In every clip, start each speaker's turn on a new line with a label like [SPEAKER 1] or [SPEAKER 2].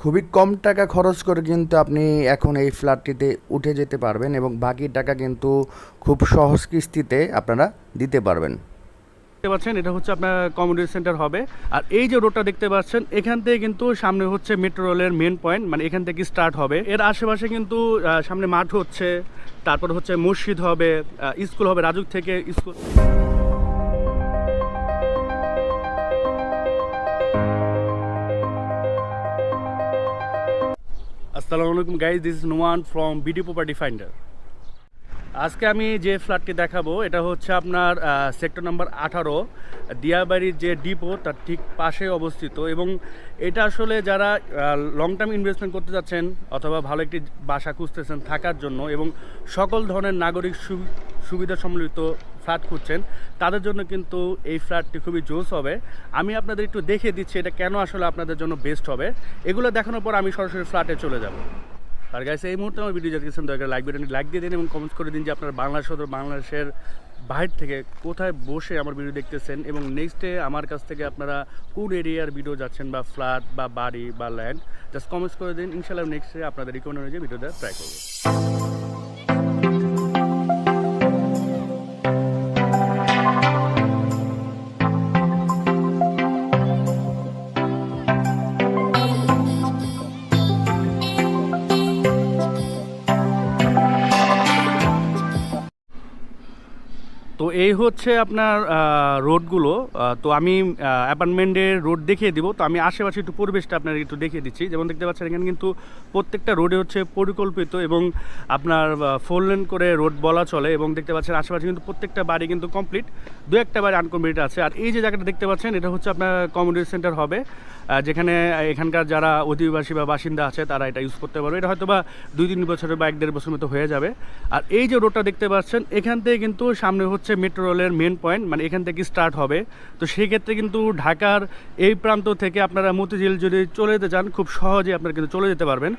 [SPEAKER 1] খুবই কম টাকা খরচ করে কিন্তু আপনি এখন এই ফ্ল্যাটটিতে উঠে যেতে পারবেন এবং বাকি টাকা কিন্তু খুব সহজ কিস্তিতে আপনারা দিতে পারবেন।
[SPEAKER 2] দেখতে পাচ্ছেন, এটা হচ্ছে আপনার কমিউনিটি সেন্টার হবে। আর এই যে রোডটা দেখতে পাচ্ছেন, এখান থেকে কিন্তু সামনে হচ্ছে মেট্রো রেলের মেন পয়েন্ট মানে এখান থেকে স্টার্ট হবে। এর আশেপাশে কিন্তু সামনে মাঠ হচ্ছে, তারপর হচ্ছে মসজিদ হবে স্কুল হবে, রাজুক থেকে school Assalamualaikum guys, this is Nuan from BD Property Finder. আজকে আমি যে ফ্ল্যাটটি দেখাবো, এটা হচ্ছে আপনার সেক্টর নাম্বার আঠারো, দিয়াবাড়ির যে ডিপো, তার ঠিক পাশে অবস্থিত। এবং এটা আসলে যারা লং টার্ম ইনভেস্টমেন্ট করতে যাচ্ছেন, অথবা ভালো একটি বাসা খুঁজতেছেন থাকার জন্য, এবং সকল ধরনের নাগরিক সুবিধা সম্মিলিত ফ্ল্যাট খুঁজছেন, তাদের জন্য কিন্তু এই ফ্ল্যাটটি খুবই জোস হবে। আমি আপনাদের একটু দেখিয়ে দিচ্ছি, এটা কেন আসলে আপনাদের জন্য বেস্ট হবে। এগুলো দেখানোর পর আমি সরাসরি ফ্ল্যাটে চলে যাব। আর গাইস এই মুহূর্তে আমার ভিডিও যাতে দরকার করে লাইক বাটনটি লাইক দিয়ে দিন এবং কমেন্টস করে দিন যে আপনার বাংলাদেশ অথবা বাংলাদেশের বাইর থেকে কোথায় বসে আমার ভিডিও দেখতেছেন এবং নেক্সটে আমার কাছ থেকে আপনারা কোন এরিয়ার ভিডিও যাচ্ছেন বা ফ্ল্যাট বা বাড়ি বা ল্যান্ড জাস্ট কমেন্টস করে দিন। ইনশাল্লাহ নেক্সটে আপনাদের রিকমেন্ড অনুযায়ী ভিডিও ট্রাই করব। তো এই হচ্ছে আপনার রোডগুলো। তো আমি অ্যাপার্টমেন্টের রোড দেখিয়ে দিব। তো আমি আশেপাশে একটু পরিবেশটা আপনার একটু দেখিয়ে দিচ্ছি। যেমন দেখতে পাচ্ছেন, এখানে কিন্তু প্রত্যেকটা রোডে হচ্ছে পরিকল্পিত এবং আপনার ফোর লেন করে রোড বলা চলে এবং দেখতে পাচ্ছেন আশেপাশে কিন্তু প্রত্যেকটা বাড়ি কিন্তু কমপ্লিট। দু একটা বাড়ি আনকমপ্লিট আছে। আর এই যে জায়গাটা দেখতে পাচ্ছেন, এটা হচ্ছে আপনার কমিউনিটি সেন্টার হবে। যেখানে এখানকার যারা অধিবাসী বা বাসিন্দা আছে, তারা এটা ইউজ করতে পারবে। এটা হয়তো বা দুই তিন বছরের বা এক দেড় বছর মতো হয়ে যাবে। আর এই যে রোডটা দেখতে পাচ্ছেন, এখান থেকে কিন্তু সামনে হচ্ছে মেট্রো রেলের মেন পয়েন্ট মানে এখান থেকে স্টার্ট হবে। তো সেক্ষেত্রে কিন্তু ঢাকার এই প্রান্ত থেকে আপনারা মতিঝিল যদি চলে যেতে চান, খুব সহজে আপনারা কিন্তু চলে যেতে পারবেন।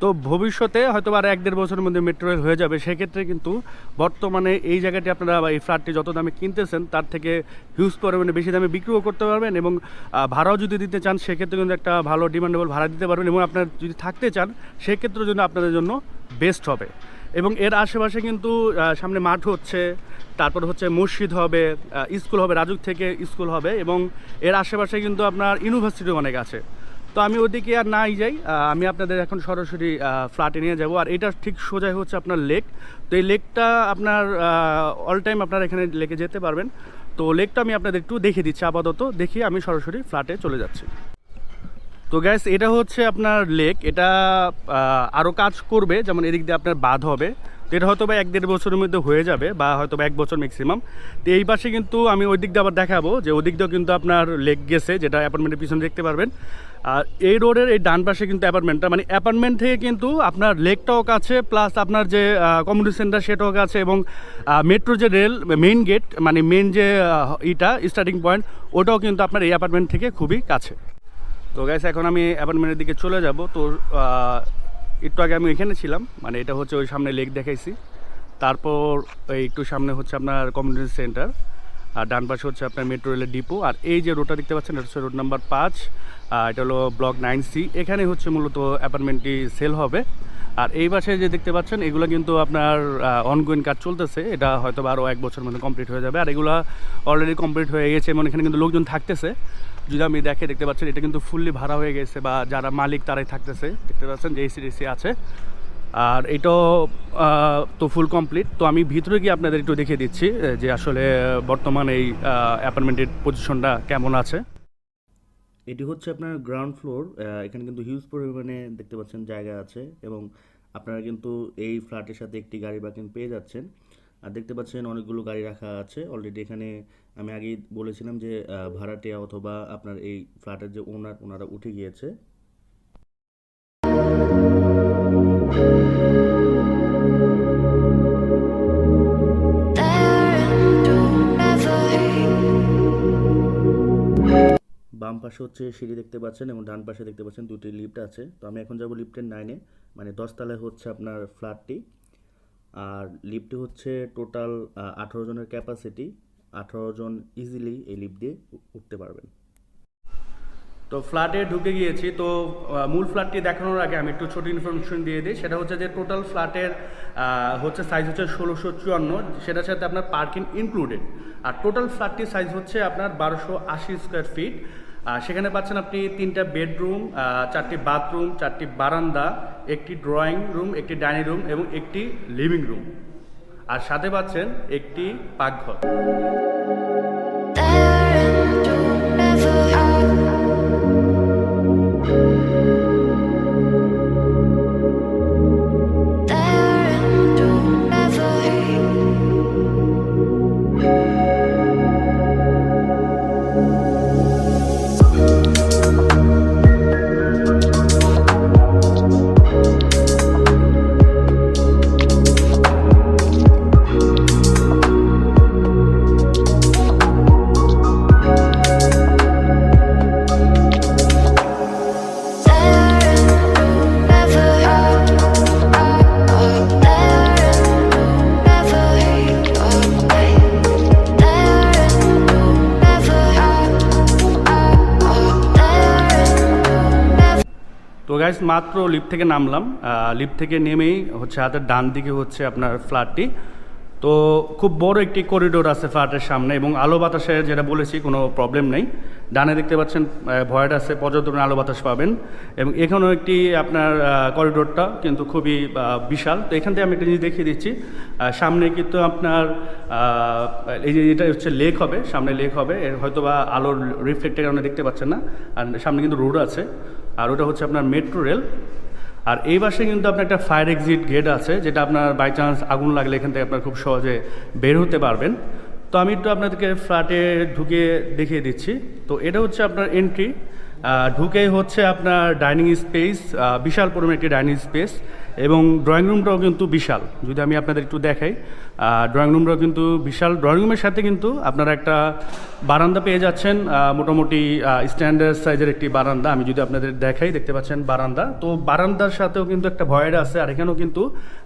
[SPEAKER 2] তো ভবিষ্যতে হয়তো আর এক দেড় বছরের মধ্যে মেট্রো রেল হয়ে যাবে, সেক্ষেত্রে কিন্তু বর্তমানে এই জায়গাটি আপনারা বা এই ফ্ল্যাটটি যত দামে কিনতেছেন, তার থেকে হিউজ পরিমাণে বেশি দামে বিক্রিও করতে পারবেন এবং ভাড়াও যদি দিতে চান, সেক্ষেত্রে কিন্তু একটা ভালো ডিমান্ডেবল ভাড়া দিতে পারবেন এবং আপনার যদি থাকতে চান, সেক্ষেত্রে জন্য আপনাদের জন্য বেস্ট হবে। এবং এর আশেপাশে কিন্তু সামনে মাঠ হচ্ছে, তারপর হচ্ছে মসজিদ হবে স্কুল হবে, রাজুক থেকে স্কুল হবে এবং এর আশেপাশে কিন্তু আপনার ইউনিভার্সিটি অনেক আছে। তো আমি ওদিকে আর নাই যাই। আমি আপনাদের এখন সরাসরি ফ্ল্যাটে নিয়ে যাব। আর এটা ঠিক সোজাই হচ্ছে আপনার লেক তো এই লেকটা আপনার অল টাইম আপনারা এখানে লেকে যেতে পারবেন। তো লেকটা আমি আপনাদের একটু দেখিয়ে দিচ্ছি। আপাতত দেখিয়ে আমি সরাসরি ফ্ল্যাটে চলে যাচ্ছি। তো গ্যাস এটা হচ্ছে আপনার লেক এটা আরও কাজ করবে। যেমন এদিক দিয়ে আপনার বাঁধ হবে। তো এটা হয়তো বা এক দেড় বছরের মধ্যে হয়ে যাবে বা হয়তো বা এক বছর ম্যাক্সিমাম তো এই পাশে কিন্তু আমি ওই দিক দিয়ে আবার দেখাবো যে ওই দিক দিয়েও কিন্তু আপনার লেক গেছে, যেটা অ্যাপার্টমেন্টের পিছনে দেখতে পারবেন। আর এই রোডের এই ডান পাশে কিন্তু অ্যাপার্টমেন্টটা মানে অ্যাপার্টমেন্ট থেকে কিন্তু আপনার লেকটাও কাছে প্লাস আপনার যে কমিউনিটি সেন্টার সেটাও কাছে এবং মেট্রো যে রেল মেইন গেট মানে মেন যে ইটা স্টার্টিং পয়েন্ট ওটাও কিন্তু আপনার এই অ্যাপার্টমেন্ট থেকে খুবই কাছে। তো গ্যাস এখন আমি অ্যাপার্টমেন্টের দিকে চলে যাব। তো একটু আগে আমি এখানে ছিলাম মানে এটা হচ্ছে ওই সামনে লেক দেখাইছি। তারপর এই একটু সামনে হচ্ছে আপনার কমিউনিটি সেন্টার আর ডান পাশে হচ্ছে আপনার মেট্রো রেলের ডিপো আর এই যে রোডটা দেখতে পাচ্ছেন, এটা হচ্ছে রোড নাম্বার পাঁচ এটা হলো ব্লক নাইন সি এখানে হচ্ছে মূলত অ্যাপার্টমেন্টটি সেল হবে। আর এই পাশে যে দেখতে পাচ্ছেন, এগুলো কিন্তু আপনার অনগোয়িং কাজ চলতেছে, এটা হয়তো আরও এক বছর মধ্যে কমপ্লিট হয়ে যাবে। আর এগুলো অলরেডি কমপ্লিট হয়ে গেছে এবং এখানে কিন্তু লোকজন থাকতেছে। যদি আমি দেখে দেখতে পাচ্ছেন, এটা কিন্তু ফুললি ভাড়া হয়ে গেছে বা যারা মালিক তারাই থাকতেছে। দেখতে পাচ্ছেন যে এসি আছে। আর এটাও তো ফুল কমপ্লিট। তো আমি ভিতরে গিয়ে আপনাদের একটু দেখিয়ে দিচ্ছি যে আসলে বর্তমান এই অ্যাপার্টমেন্টের পজিশনটা কেমন আছে। এটি হচ্ছে আপনার গ্রাউন্ড ফ্লোর এখানে কিন্তু হিউজ পরিমাণে দেখতে পাচ্ছেন জায়গা আছে এবং আপনারা কিন্তু এই ফ্ল্যাটের সাথে একটি গাড়ি পার্কিং পেয়ে যাচ্ছেন। আর দেখতে পাচ্ছেন অনেকগুলো গাড়ি রাখা আছে। অলরেডি এখানে আমি আগেই বলেছিলাম যে ভাড়াটিয়া অথবা আপনার এই ফ্ল্যাটের যে ওনার ওনারা উঠে গিয়েছে। বাম পাশে হচ্ছে সিঁড়ি দেখতে পাচ্ছেন এবং ডান পাশে দেখতে পাচ্ছেন দুটি লিফট আছে। তো আমি এখন যাব লিফটের নাইনে মানে দশতলায় হচ্ছে আপনার ফ্ল্যাটটি আর লিফটে হচ্ছে টোটাল আঠারো জনের ক্যাপাসিটি। আঠারো জন ইজিলি এই লিফট দিয়ে উঠতে পারবেন। তো ফ্ল্যাটে ঢুকে গিয়েছি। তো মূল ফ্ল্যাটটি দেখানোর আগে আমি একটু ছোট ইনফরমেশন দিয়ে দিই। সেটা হচ্ছে যে টোটাল ফ্ল্যাটের হচ্ছে সাইজ হচ্ছে ষোলোশো চুয়ান্ন, সেটার সাথে আপনার পার্কিং ইনক্লুডেড আর টোটাল ফ্ল্যাটটির সাইজ হচ্ছে আপনার বারোশো আশি স্কোয়ার ফিট সেখানে পাচ্ছেন আপনি তিনটা বেডরুম চারটি বাথরুম, চারটি বারান্দা, একটি ড্রয়িং রুম, একটি ডাইনিং রুম এবং একটি লিভিং রুম। আর সাথে পাচ্ছেন একটি পাকঘর। গাইস মাত্র লিফট থেকে নামলাম। লিফট থেকে নেমেই হচ্ছে হাতের ডান দিকে হচ্ছে আপনার ফ্ল্যাটটি তো খুব বড় একটি করিডোর আছে ফ্ল্যাটের সামনে এবং আলো বাতাসে যেটা বলেছি কোনো প্রবলেম নেই। ডানে দেখতে পাচ্ছেন ভয়েড আছে পরিমাণে আলো বাতাস পাবেন এবং এখানেও একটি আপনার করিডোরটা কিন্তু খুবই বিশাল। তো এখান থেকে আমি একটা জিনিস দেখিয়ে দিচ্ছি সামনে কিন্তু আপনার এই যে এটা হচ্ছে লেক হবে, সামনে লেক হবে। এর হয়তো বা আলোর রিফ্লেক্টের কারণে দেখতে পাচ্ছেন না। আর সামনে কিন্তু রোড আছে। আর ওটা হচ্ছে আপনার মেট্রো রেল আর এই পাশে কিন্তু আপনার একটা ফায়ার এক্সিট গেট আছে, যেটা আপনার বাই চান্স আগুন লাগলে এখান থেকে আপনার খুব সহজে বের হতে পারবেন। তো আমি একটু আপনাদেরকে ফ্ল্যাটে ঢুকে দেখিয়ে দিচ্ছি। তো এটা হচ্ছে আপনার এন্ট্রি ঢুকেই হচ্ছে আপনার ডাইনিং স্পেস বিশাল পরিমাণ একটি ডাইনিং স্পেস এবং ড্রয়িং রুমটাও কিন্তু বিশাল। যদি আমি আপনাদের একটু দেখাই ড্রয়িং রুমটাও কিন্তু বিশাল। ড্রয়িং রুমের সাথে কিন্তু আপনারা একটা বারান্দা পেয়ে যাচ্ছেন মোটামুটি স্ট্যান্ডার্ড সাইজের একটি বারান্দা। আমি যদি আপনাদের দেখাই, দেখতে পাচ্ছেন বারান্দা। তো বারান্দার সাথেও কিন্তু একটা ভয়েড আছে, আর এখানেও কিন্তু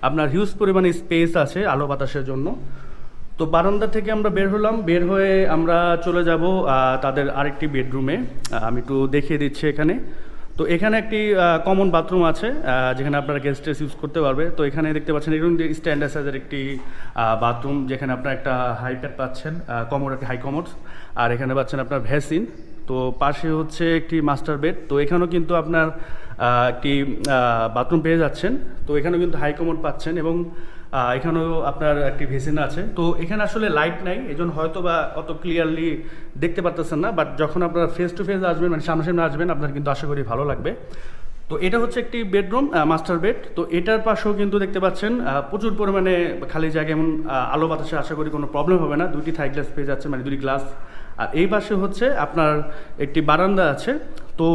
[SPEAKER 2] আপনার হিউজ পরিমাণে স্পেস আছে আলো বাতাসের জন্য। তো বারান্দা থেকে আমরা বের হলাম। বের হয়ে আমরা চলে যাব তাদের আরেকটি বেডরুমে আমি একটু দেখিয়ে দিচ্ছি এখানে। তো এখানে একটি কমন বাথরুম আছে যেখানে আপনারা গেস্ট ইউজ করতে পারবে। তো এখানে দেখতে পাচ্ছেন, এরকম স্ট্যান্ডার্ড সাইজের একটি বাথরুম যেখানে আপনার একটা হাই প্যাড পাচ্ছেন কমোড একটি হাই কমোড আর এখানে পাচ্ছেন আপনার ভ্যাসিন। তো পাশে হচ্ছে একটি মাস্টার বেড তো এখানেও কিন্তু আপনার একটি বাথরুম পেয়ে যাচ্ছেন। তো এখানেও কিন্তু হাই কমোড পাচ্ছেন এবং এখানেও আপনার একটি ভেসিন আছে। তো এখানে আসলে লাইট নাই এই জন্য হয়তো বা অত ক্লিয়ারলি দেখতে পারতেছেন না বাট যখন আপনারা ফেস টু ফেস আসবেন মানে সামনাসামনি আসবেন, আপনার কিন্তু আশা করি ভালো লাগবে। তো এটা হচ্ছে একটি বেডরুম মাস্টার বেড তো এটার পাশেও কিন্তু দেখতে পাচ্ছেন প্রচুর পরিমাণে খালি জায়গা এমন আলো বাতাসে আশা করি কোনো প্রবলেম হবে না। দুইটি থাই গ্লাস পেয়ে যাচ্ছে মানে দুটি গ্লাস আর এই পাশে হচ্ছে আপনার একটি বারান্দা আছে। তো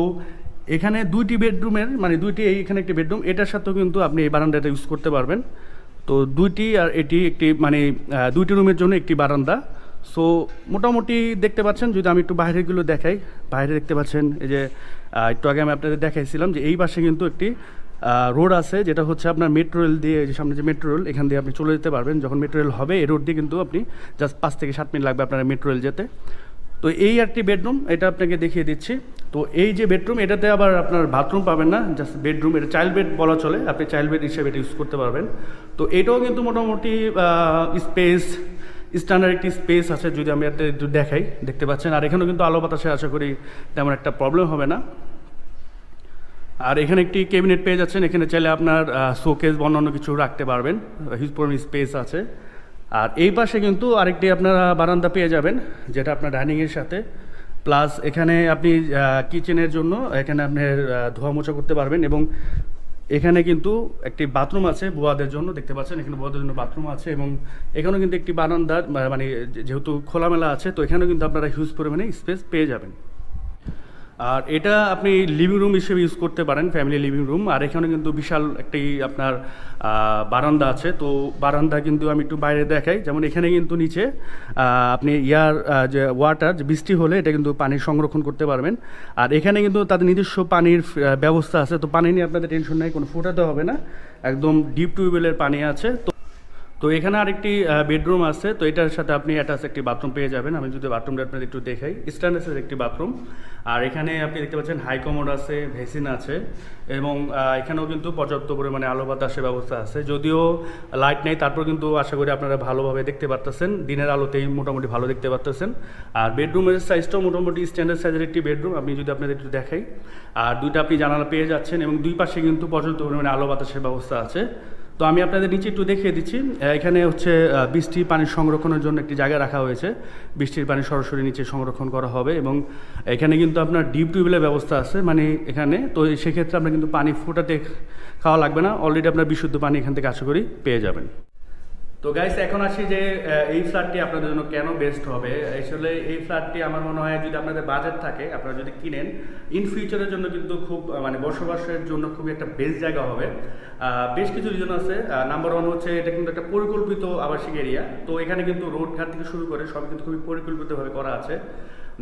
[SPEAKER 2] এখানে দুইটি বেডরুমের মানে দুইটি এইখানে একটি বেডরুম এটার সাথেও কিন্তু আপনি এই বারান্দাটা ইউজ করতে পারবেন। তো দুইটি আর এটি একটি মানে দুইটি রুমের জন্য একটি বারান্দা। সো মোটামুটি দেখতে পাচ্ছেন, যদি আমি একটু বাইরেগুলো দেখাই, বাইরে দেখতে পাচ্ছেন, এই যে একটু আগে আমি আপনাদের দেখাইছিলাম যে এই পাশে কিন্তু একটি রোড আছে, যেটা হচ্ছে আপনার মেট্রো রেল দিয়ে যে সামনে যে মেট্রো রেল এখান দিয়ে আপনি চলে যেতে পারবেন। যখন মেট্রো রেল হবে, এই রোড দিয়ে কিন্তু আপনি জাস্ট পাঁচ থেকে সাত মিনিট লাগবে আপনার মেট্রো রেল যেতে। তো এই একটি বেডরুম এটা আপনাকে দেখিয়ে দিচ্ছি। তো এই যে বেডরুম এটাতে আবার আপনার বাথরুম পাবেন না জাস্ট বেডরুম এটা চাইল্ড বেড বলা চলে, আপনি চাইল্ড বেড হিসেবে এটা ইউজ করতে পারবেন। তো এটাও কিন্তু মোটামুটি স্পেস স্ট্যান্ডার্ড একটি স্পেস আছে, যদি আমি একটা একটু দেখাই, দেখতে পাচ্ছেন। আর এখানেও কিন্তু আলো বাতাসে, আশা করি তেমন একটা প্রবলেম হবে না। আর এখানে একটি ক্যাবিনেট পেয়ে যাচ্ছেন, এখানে চাইলে আপনার শোকেস বা অন্যান্য কিছু রাখতে পারবেন। হিউজ পরিমাণ স্পেস আছে। আর এই পাশে কিন্তু আরেকটি আপনারা বারান্দা পেয়ে যাবেন, যেটা আপনার ডাইনিংয়ের সাথে। প্লাস এখানে আপনি কিচেনের জন্য এখানে আপনার ধোয়া মোছা করতে পারবেন এবং এখানে কিন্তু একটি বাথরুম আছে বুয়াদের জন্য, দেখতে পাচ্ছেন? এখানে বুয়াদের জন্য বাথরুম আছে এবং এখানেও কিন্তু একটি বারান্দা মানে যেহেতু খোলামেলা আছে, তো এখানেও কিন্তু আপনারা হিউজ পরিমাণে স্পেস পেয়ে যাবেন। আর এটা আপনি লিভিং রুম হিসেবে ইউজ করতে পারেন ফ্যামিলি লিভিং রুম আর এখানে কিন্তু বিশাল একটি আপনার বারান্দা আছে। তো বারান্দা কিন্তু আমি একটু বাইরে দেখাই। যেমন এখানে কিন্তু নিচে আপনি ইয়ার যে ওয়াটার যে বৃষ্টি হলে এটা কিন্তু পানি সংরক্ষণ করতে পারবেন। আর এখানে কিন্তু তাদের নিজস্ব পানির ব্যবস্থা আছে। তো পানি নিয়ে আপনাদের টেনশন নেই, কোনো ফোটাতে হবে না। একদম ডিপ টিউবওয়েলের পানি আছে। তো তো এখানে আরেকটি বেডরুম আছে, তো এটার সাথে আপনি অ্যাটাচ একটি বাথরুম পেয়ে যাবেন। আমি যদি বাথরুমটা আপনাদের একটু দেখাই। স্ট্যান্ডার্সের একটি বাথরুম আর এখানে আপনি দেখতে পাচ্ছেন হাই কমোড আছে, ভেসিন আছে এবং এখানেও কিন্তু পর্যাপ্ত পরিমাণে আলো বাতাসের ব্যবস্থা আছে। যদিও লাইট নেই, তারপর কিন্তু আশা করি আপনারা ভালোভাবে দেখতে পারতেছেন। দিনের আলোতেই মোটামুটি ভালো দেখতে পারতেছেন। আর বেডরুমের সাইজটাও মোটামুটি স্ট্যান্ডার্ড সাইজের একটি বেডরুম। আপনি যদি আপনাদের একটু দেখাই। আর দুইটা আপনি জানালা পেয়ে যাচ্ছেন এবং দুই পাশে কিন্তু পর্যাপ্ত পরিমাণে আলো বাতাসের ব্যবস্থা আছে। তো আমি আপনাদের নিচে একটু দেখিয়ে দিচ্ছি। এখানে হচ্ছে বৃষ্টি পানি সংরক্ষণের জন্য একটি জায়গা রাখা হয়েছে। বৃষ্টির পানি সরাসরি নিচে সংরক্ষণ করা হবে এবং এখানে কিন্তু আপনার ডিপ টিউবওয়েলের ব্যবস্থা আছে মানে এখানে। তো সেক্ষেত্রে আপনার কিন্তু পানি ফোটাতে খাওয়া লাগবে না। অলরেডি আপনার বিশুদ্ধ পানি এখান থেকে, আশা করি, পেয়ে যাবেন। তো গাইস এখন আসি যে এই ফ্ল্যাটটি আপনাদের জন্য কেন বেস্ট হবে? আসলে এই ফ্ল্যাটটি আমার মনে হয় যদি আপনাদের বাজেট থাকে, আপনারা যদি কিনেন ইন ফিউচারের জন্য কিন্তু খুব মানে বসবাসের জন্য খুবই একটা বেস্ট জায়গা হবে। বেশ কিছু রিজন আছে। নাম্বার ওয়ান হচ্ছে, এটা কিন্তু একটা পরিকল্পিত আবাসিক এরিয়া তো এখানে কিন্তু রোড ঘাট থেকে শুরু করে সব কিন্তু খুবই পরিকল্পিতভাবে করা আছে।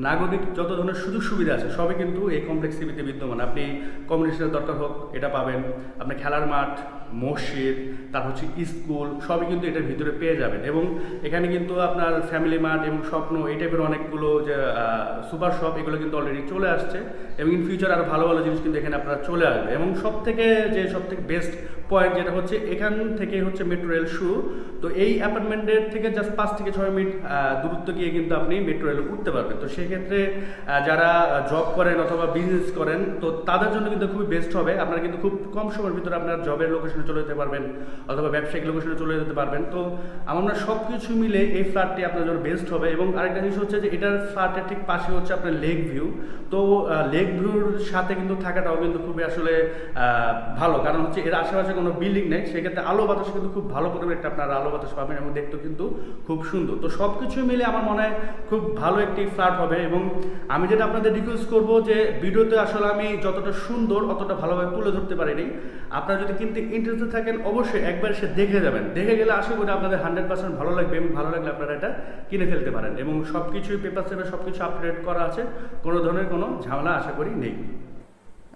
[SPEAKER 2] নাগরিক যত ধরনের সুযোগ সুবিধা আছে, সবই কিন্তু এই কমপ্লেক্স সিবিতে বিদ্যমান। আপনি কমিউনিকেশনের দরকার হোক, এটা পাবেন। আপনি খেলার মাঠ মসজিদ, তারপর হচ্ছে স্কুল সবই কিন্তু এটার ভিতরে পেয়ে যাবেন। এবং এখানে কিন্তু আপনার ফ্যামিলি মার্ট এবং স্বপ্ন, এই টাইপের অনেকগুলো যে সুপার শপ এগুলো কিন্তু অলরেডি চলে আসছে। এবং ইন ফিউচার আরও ভালো ভালো জিনিস কিন্তু এখানে আপনারা চলে আসবে। এবং সব থেকে যে সব থেকে বেস্ট পয়েন্ট যেটা হচ্ছে, এখান থেকে হচ্ছে মেট্রো রেল শুরু। তো এই অ্যাপার্টমেন্টের থেকে জাস্ট পাঁচ থেকে ছয় মিনিট দূরত্ব গিয়ে কিন্তু আপনি মেট্রো রেলে উঠতে পারবেন। তো সেক্ষেত্রে যারা জব করেন অথবা বিজনেস করেন, তো তাদের জন্য কিন্তু খুবই বেস্ট হবে। আপনারা কিন্তু খুব কম সময়ের ভিতরে আপনার জবের লোকেশনে চলে যেতে পারবেন, অথবা ব্যবসায়িক লোকেশনে চলে যেতে পারবেন। তো আমরা সব কিছু মিলে এই ফ্ল্যাটটি আপনার জন্য বেস্ট হবে এবং আরেকটা জিনিস হচ্ছে যে এটার ফ্ল্যাটের ঠিক পাশে হচ্ছে আপনার লেক ভিউ তো লেক ভিউর সাথে কিন্তু থাকাটাও কিন্তু খুবই আসলে ভালো। কারণ হচ্ছে এর আশেপাশে কোনো বিল্ডিং নেই, সেক্ষেত্রে আলো বাতাস কিন্তু খুব ভালো পরিমাণে একটা আপনার আলো বাতাস পাবেন এবং দেখতেও কিন্তু খুব সুন্দর। তো সব কিছু মিলে আমার মনে হয় খুব ভালো একটি ফ্ল্যাট হবে এবং আমি যেটা আপনাদের রিকোয়েস্ট করব যে ভিডিওতে আসলে আমি যতটা সুন্দর, অতটা ভালোভাবে তুলে ধরতে পারিনি। আপনারা যদি কিনতে ইন্টারেস্টেড থাকেন অবশ্যই একবার সে দেখে যাবেন। দেখে গেলে আশা করি আপনাদের হান্ড্রেড পার্সেন্ট ভালো লাগবে এবং ভালো লাগলে আপনারা এটা কিনে ফেলতে পারেন এবং সব কিছুই পেপার সেপে সব কিছু আপডেট করা আছে কোনো ধরনের কোনো ঝামেলা আশা করি নেই।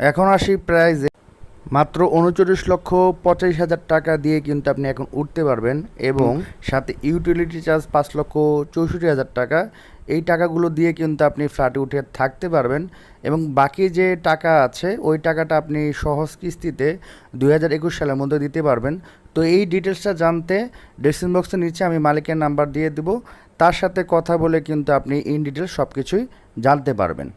[SPEAKER 1] এখন আসি প্রাইজে মাত্র উনচল্লিশ লক্ষ পঁচাশি হাজার টাকা দিয়ে কিন্তু আপনি এখন উঠতে পারবেন এবং সাথে ইউটিলিটি চার্জ পাঁচ লক্ষ চৌষট্টি হাজার টাকা এই টাকাগুলো দিয়ে কিন্তু আপনি ফ্ল্যাটে উঠে থাকতে পারবেন এবং বাকি যে টাকা আছে, ওই টাকাটা আপনি সহজ কিস্তিতে দু হাজার একুশ সালের মধ্যে দিতে পারবেন। তো এই ডিটেলসটা জানতে ডেসক্রিপশন বক্সের নিচে আমি মালিকের নাম্বার দিয়ে দেবো। তার সাথে কথা বলে কিন্তু আপনি ইন ডিটেলস সব কিছুই জানতে পারবেন।